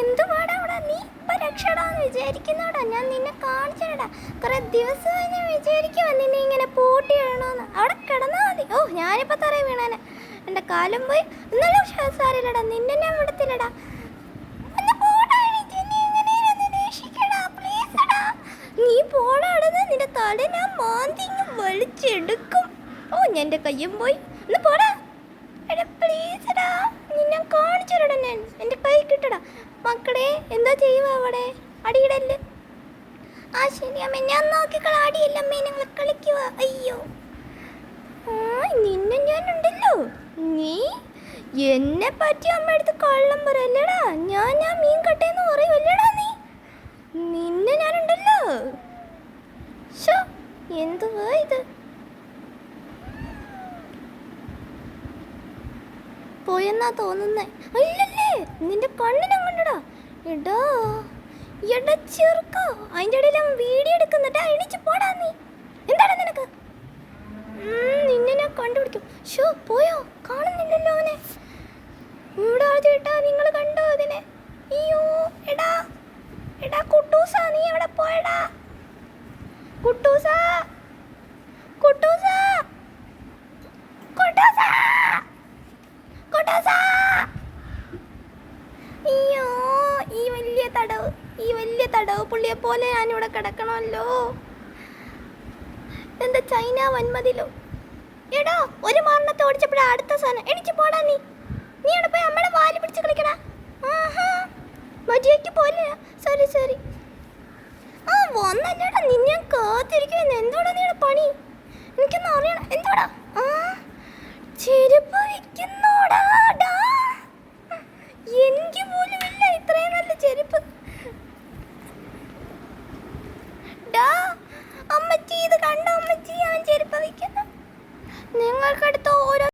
എന്തുവാടാ നീ ഇപ്പൊ രക്ഷടാന്ന് വിചാരിക്കുന്നോടാ? ഞാൻ നിന്നെ കാണിച്ചടാ. കുറെ ദിവസമായി ഞാൻ വിചാരിക്കുവാ നിന്നെ ഇങ്ങനെ പൂട്ടി ഇടണമെന്ന് അവിടെ കിടന്നാൽ മതി. ഓ ഞാനിപ്പോൾ തറ വീണാനെ. എന്റെ കാലം പോയി. എന്നാലും സാരില്ലടാ. നിന്നെ ഞാൻ വിടത്തില്ലടാ. നീ പോടാടുന്ന നിന്റെ തല ഞാൻ മാന്തി വലിച്ചെടുക്കും. ഓ എന്റെ കയ്യും പോയി. ഒന്ന് പോടാ. എടാ പ്ലീസ് എടാ. നിന്നെ കാണിച്ചിരടാ ഞാൻ. എന്റെ കൈ കിട്ടടാ. മക്കളെ എന്താ ചെയ്യുക അവിടെ? അടിയിടല്ലേ ആ ശരി അമ്മ. ഞാൻ നോക്കിക്കള. അടിയില്ല അമ്മേ ഞങ്ങൾ കളിക്കുക അയ്യോ. ആ നിന്നെ ഞാനുണ്ടല്ലോ. നീ? എന്നെ പറ്റി അമ്മ എടുത്ത് കള്ളം പറയല്ലേടാ. ഞാൻ ഞാൻ മീൻ കട്ടേന്ന് പറയുമല്ലടാ നീ? നിന്നെ ഞാനുണ്ടല്ലോ. ഷോ എന്തുവാ ഇത് പോയെന്നാ തോന്നുന്നേ. അല്ലല്ലേ നിന്റെ കണ്ണിനങ്ങണ്ടടാ? എടാ എടാ ചെറുക്കോ അതിന്റെ ഇടയിൽ അവൻ വീഡിയോ എടുക്കുന്നുണ്ടാ എണീച്ച് പോടാ നീ. എന്താണ് നിനക്ക്? നിന്നെ ഞാൻ കണ്ടുപിടിക്കും ഷോ പോയോ? കാണുന്നില്ലല്ലോ അവനെ. ഇവിടെ ചേട്ടാ നിങ്ങൾ കണ്ടോ അതിനെ? അയ്യോ എടാ എടാ കുട്ടൂസാ നീ എവിടെ പോയടാ. കുട്ടൂസ കുട്ടൂസ കുട്ടൂസ അയ്യോ ഈ വലിയ തടവ്. ഈ വലിയ തടവ് പുള്ളിയെ പോലെ ഞാനിവിടെ കിടക്കണമല്ലോ. എന്താ ചൈന വന്മതിലോ എടോ ഒരു മരണത്തെ ഓടിച്ചപ്പോഴാ അടുത്ത സാധനം. എണിച്ച് പോടാ നീ. നീ അവിടെ പോയി? അമ്മയുടെ വാൽ പിടിച്ച് കളിക്കടാ. ആഹാ. പോലെ സോറി സോറി ആ വന്നല്ലേടാ. നിന്നെ കാത്തിരിക്കുന്നു എന്തോടാ നീയുടെ പണി? എനിക്കൊന്നും അറിയണം. എന്തോടാ ആ ചെരുപ്പ് ഡാ അമ്മച്ചി ഇത് കണ്ടോ? അമ്മച്ചി അവൻ ചെരുപ്പ് വയ്ക്കുന്നു നിങ്ങൾക്കടുത്ത്